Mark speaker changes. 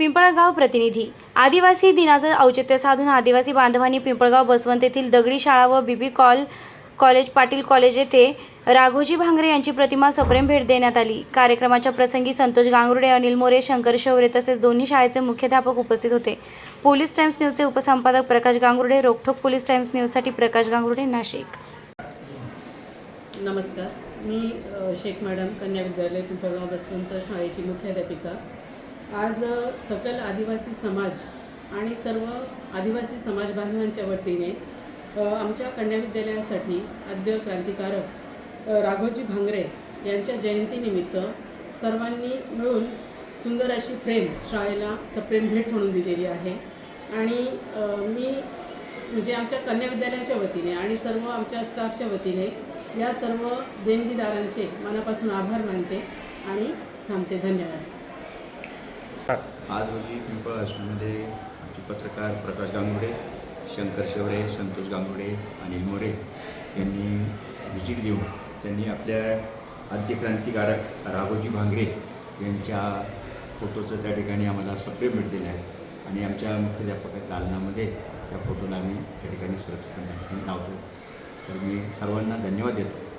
Speaker 1: पिंपळगाव प्रतिनिधी. आदिवासी दिनाचं औचित्य साधून आदिवासी बांधवांनी पिंपळगाव बसवंत येथील दगडी शाळा व BB call college Patil college येथे राघोजी भांगरे यांची प्रतिमा सप्रेम भेट देण्यात आली. कार्यक्रमाच्या प्रसंगी संतोष गांगुर्डे अनिल मोरे शंकर शौरे तसेच दोन्ही शाळेचे मुख्याध्यापक उपस्थित होते. पोलीस टाइम्स न्यूजचे उपसंपादक प्रकाश गांगुर्डे रोखोक पोलीस टाइम्स न्यूजसाठी प्रकाश गांगुर्डे नाशिक.
Speaker 2: नमस्कार. मी शेख मॅडम कन्या विद्यालय पिंपळगाव बसवंत शाळेची मुख्याध्यापिका. आज सकल आदिवासी समाज आणि सर्व आदिवासी समाज बांधवांच्या वतीने आमच्या कन्या विद्यालयासाठी आद्य क्रांतिकारक राघोजी भांगरे यांच्या जयंतीनिमित्त सर्वांनी मिळून सुंदर अशी फ्रेम शाळेला सप्रेम भेट म्हणून दिलेली आहे. आणि मी म्हणजे आमच्या कन्या विद्यालयाच्या वतीने आणि सर्व आमच्या स्टाफच्या वतीने या सर्व देणगीदारांचे मनापासून आभार मानते आणि थांबते. धन्यवाद.
Speaker 3: आज रोजी पिंपळ हायस्कूलमध्ये आमचे पत्रकार प्रकाश गांगुडे शंकर शेवरे संतोष गांगुडे अनिल मोरे यांनी व्हिजिट देऊन त्यांनी आपल्या आद्य क्रांतिकारक राघोजी भांगरे यांच्या फोटोचं त्या ठिकाणी आम्हाला सप्रेम भेट दिलं आहे आणि आमच्या मुख्याध्यापक दालनामध्ये. त्या फोटोला आम्ही त्या ठिकाणी सुरक्षित लावतो तर मी सर्वांना धन्यवाद देतो.